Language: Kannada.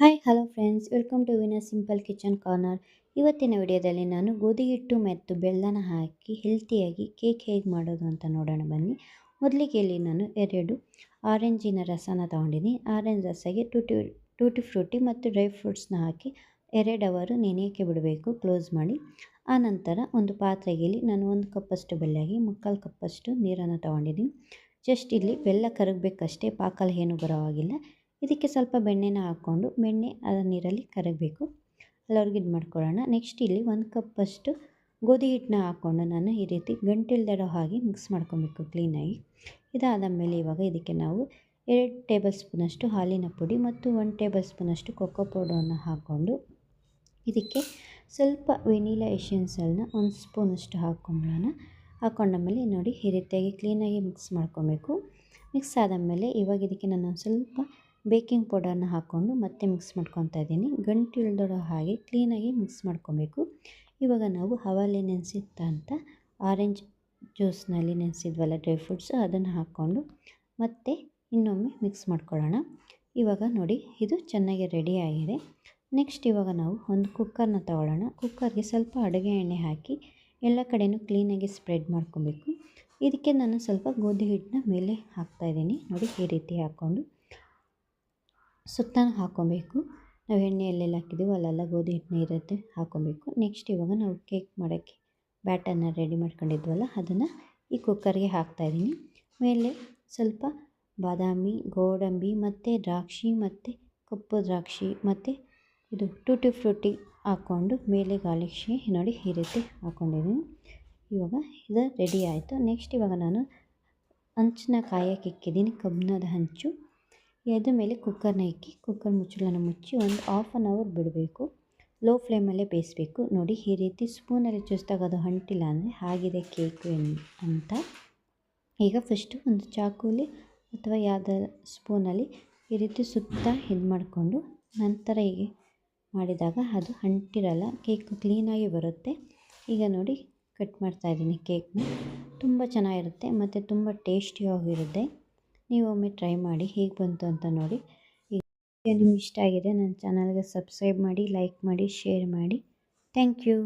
Hi hello friends welcome to Vina simple kitchen corner ಇವತ್ತಿನ ವಿಡಿಯೋದಲ್ಲಿ ನಾನು ಗೋಧಿ ಹಿಟ್ಟು ಮತ್ತು ಬೆಲ್ಲನ ಹಾಕಿ ಹೆಲ್ತಿಯಾಗಿ ಕೇಕ್ ಹೇಗೆ ಮಾಡೋದು ಅಂತ ನೋಡೋಣ ಬನ್ನಿ. ಮೊದಲಿಗೆ ಇಲ್ಲಿ ನಾನು ಎರಡು ಆರೆಂಜಿನ ರಸನ ತೊಗೊಂಡಿದ್ದೀನಿ. ಆರೆಂಜ್ ರಸಗೆ ಟೂಟಿ ಟೂಟಿ ಫ್ರೂಟಿ ಮತ್ತು ಡ್ರೈ ಫ್ರೂಟ್ಸ್ನ ಹಾಕಿ ಎರಡು ಅವರು ನೆನೆಯೋಕ್ಕೆ ಬಿಡಬೇಕು ಕ್ಲೋಸ್ ಮಾಡಿ. ಆನಂತರ ನಂತರ ಒಂದು ಪಾತ್ರೆಗೆ ನಾನು ಒಂದು ಕಪ್ಪಷ್ಟು ಬೆಲ್ಲಗೆ ಮುಕ್ಕಾಲು ಕಪ್ಪಷ್ಟು ನೀರನ್ನು ತೊಗೊಂಡಿದ್ದೀನಿ. ಜಸ್ಟ್ ಇಲ್ಲಿ ಬೆಲ್ಲ ಕರಗಬೇಕಷ್ಟೇ ಪಾಕಲ್ಲಿ ಏನೂ ಬರೋವಾಗಿಲ್ಲ. ಇದಕ್ಕೆ ಸ್ವಲ್ಪ ಬೆಣ್ಣೆನ ಹಾಕ್ಕೊಂಡು ಬೆಣ್ಣೆ ಆ ನೀರಲ್ಲಿ ಕರಗಬೇಕು. ಅಲ್ಲವ್ರಿಗೆ ಇದು ಮಾಡ್ಕೊಳ್ಳೋಣ. ನೆಕ್ಸ್ಟ್ ಇಲ್ಲಿ ಒಂದು ಕಪ್ಪಷ್ಟು ಗೋಧಿ ಹಿಟ್ಟನ್ನ ಹಾಕ್ಕೊಂಡು ನಾನು ಈ ರೀತಿ ಗಂಟಿಲ್ದಿರೋ ಹಾಗೆ ಮಿಕ್ಸ್ ಮಾಡ್ಕೊಬೇಕು ಕ್ಲೀನಾಗಿ. ಇದಾದ ಮೇಲೆ ಇವಾಗ ಇದಕ್ಕೆ ನಾವು ಎರಡು ಟೇಬಲ್ ಸ್ಪೂನಷ್ಟು ಹಾಲಿನ ಪುಡಿ ಮತ್ತು ಒಂದು ಟೇಬಲ್ ಸ್ಪೂನಷ್ಟು ಕೊಕ್ಕೋ ಪೌಡರನ್ನು ಹಾಕ್ಕೊಂಡು ಇದಕ್ಕೆ ಸ್ವಲ್ಪ ವೆನಿಲಾ ಎಸೆನ್ಸಲ್ನ ಒಂದು ಸ್ಪೂನಷ್ಟು ಹಾಕ್ಕೊಂಬಿಡೋಣ ಹಾಕ್ಕೊಂಡ ಮೇಲೆ ನೋಡಿ ಈ ರೀತಿಯಾಗಿ ಕ್ಲೀನಾಗಿ ಮಿಕ್ಸ್ ಮಾಡ್ಕೊಬೇಕು. ಮಿಕ್ಸ್ ಆದಮೇಲೆ ಇವಾಗ ಇದಕ್ಕೆ ನಾನು ಸ್ವಲ್ಪ ಬೇಕಿಂಗ್ ಪೌಡರ್ನ ಹಾಕ್ಕೊಂಡು ಮತ್ತೆ ಮಿಕ್ಸ್ ಮಾಡ್ಕೊತಾ ಇದ್ದೀನಿ. ಗಂಟು ಇಳ್ದೊಡೋ ಹಾಗೆ ಕ್ಲೀನಾಗಿ ಮಿಕ್ಸ್ ಮಾಡ್ಕೊಬೇಕು. ಇವಾಗ ನಾವು ಹವಾಲೆ ನೆನೆಸಿಟ್ಟಂಥ ಆರೆಂಜ್ ಜ್ಯೂಸ್ನಲ್ಲಿ ನೆನೆಸಿದ್ವಲ್ಲ ಡ್ರೈ ಫ್ರೂಟ್ಸು ಅದನ್ನು ಹಾಕ್ಕೊಂಡು ಮತ್ತೆ ಇನ್ನೊಮ್ಮೆ ಮಿಕ್ಸ್ ಮಾಡ್ಕೊಳ್ಳೋಣ. ಇವಾಗ ನೋಡಿ, ಇದು ಚೆನ್ನಾಗಿ ರೆಡಿ ಆಗಿದೆ. ನೆಕ್ಸ್ಟ್ ಇವಾಗ ನಾವು ಒಂದು ಕುಕ್ಕರ್ನ ತಗೊಳ್ಳೋಣ. ಕುಕ್ಕರ್ಗೆ ಸ್ವಲ್ಪ ಅಡುಗೆ ಎಣ್ಣೆ ಹಾಕಿ ಎಲ್ಲ ಕಡೆಯೂ ಕ್ಲೀನಾಗಿ ಸ್ಪ್ರೆಡ್ ಮಾಡ್ಕೊಬೇಕು. ಇದಕ್ಕೆ ನಾನು ಸ್ವಲ್ಪ ಗೋಧಿ ಹಿಟ್ಟನ್ನ ಮೇಲೆ ಹಾಕ್ತಾಯಿದ್ದೀನಿ ನೋಡಿ ಈ ರೀತಿ ಹಾಕ್ಕೊಂಡು. ಸುತ್ತಲೂ ಹಾಕ್ಕೊಬೇಕು. ನಾವು ಎಣ್ಣೆ ಎಲ್ಲೆಲ್ಲಿ ಹಾಕಿದ್ದೀವೋ ಅಲ್ಲೆಲ್ಲ ಗೋಧಿ ಹಿಟ್ಟನ್ನ ಇರುತ್ತೆ, ಹಾಕ್ಕೊಬೇಕು. ನೆಕ್ಸ್ಟ್ ಇವಾಗ ನಾವು ಕೇಕ್ ಮಾಡೋಕ್ಕೆ ಬ್ಯಾಟರ್ನ ರೆಡಿ ಮಾಡ್ಕೊಂಡಿದ್ವಲ್ಲ, ಅದನ್ನು ಈ ಕುಕ್ಕರ್ಗೆ ಹಾಕ್ತಾಯಿದ್ದೀನಿ ಮೇಲೆ ಸ್ವಲ್ಪ ಬಾದಾಮಿ, ಗೋಡಂಬಿ ಮತ್ತು ದ್ರಾಕ್ಷಿ ಮತ್ತು ಕಪ್ಪು ದ್ರಾಕ್ಷಿ ಮತ್ತು ಇದು ಟೂಟಿ ಫ್ರೂಟಿ ಹಾಕ್ಕೊಂಡು ಮೇಲೆ ಗಾಳಿಕ್ಷಿ ನೋಡಿ ಈ ರೀತಿ ಹಾಕ್ಕೊಂಡಿದ್ದೀನಿ. ಇವಾಗ ಇದು ರೆಡಿ ಆಯಿತು. ನೆಕ್ಸ್ಟ್ ಇವಾಗ ನಾನು ಹಂಚನ್ನ ಕಾಯಕ್ಕೆ ಇಕ್ಕಿದ್ದೀನಿ, ಕಬ್ಬಿಣದ ಹಂಚು ಎದ್ದ ಮೇಲೆ ಕುಕ್ಕರ್ನ ಇಕ್ಕಿ, ಕುಕ್ಕರ್ ಮುಚ್ಚಳನ ಮುಚ್ಚಿ ಒಂದು ಆಫ್ ಆನ್ ಅವರ್ ಬಿಡಬೇಕು. ಲೋ ಫ್ಲೇಮಲ್ಲೇ ಬೇಯಿಸಬೇಕು. ನೋಡಿ, ಈ ರೀತಿ ಸ್ಪೂನಲ್ಲಿ ಚುಸ್ದಾಗ ಅದು ಅಂಟಿಲ್ಲ ಅಂದರೆ ಆಗಿದೆ ಕೇಕು ಅಂತ. ಈಗ ಫಸ್ಟು ಒಂದು ಚಾಕುಲಿ ಅಥವಾ ಯಾವುದೇ ಸ್ಪೂನಲ್ಲಿ ಈ ರೀತಿ ಸುತ್ತ ಇದು ಮಾಡಿಕೊಂಡು ನಂತರ ಹೀಗೆ ಮಾಡಿದಾಗ ಅದು ಅಂಟಿರಲ್ಲ ಕೇಕ್ ಕ್ಲೀನಾಗಿ ಬರುತ್ತೆ. ಈಗ ನೋಡಿ ಕಟ್ ಮಾಡ್ತಾಯಿದ್ದೀನಿ ಕೇಕ್ನ ತುಂಬ ಚೆನ್ನಾಗಿರುತ್ತೆ, ಮತ್ತು ತುಂಬ ಟೇಸ್ಟಿಯಾಗಿರುತ್ತೆ ನೀವು ಒಮ್ಮೆ ಟ್ರೈ ಮಾಡಿ ಹೇಗೆ ಬಂತು ಅಂತ ನೋಡಿ. ನಿಮ್ಗೆ ಇಷ್ಟ ಆಗಿದೆ, ನನ್ನ ಚಾನಲ್ಗೆ ಸಬ್ಸ್ಕ್ರೈಬ್ ಮಾಡಿ ಲೈಕ್ ಮಾಡಿ ಶೇರ್ ಮಾಡಿ. Thank you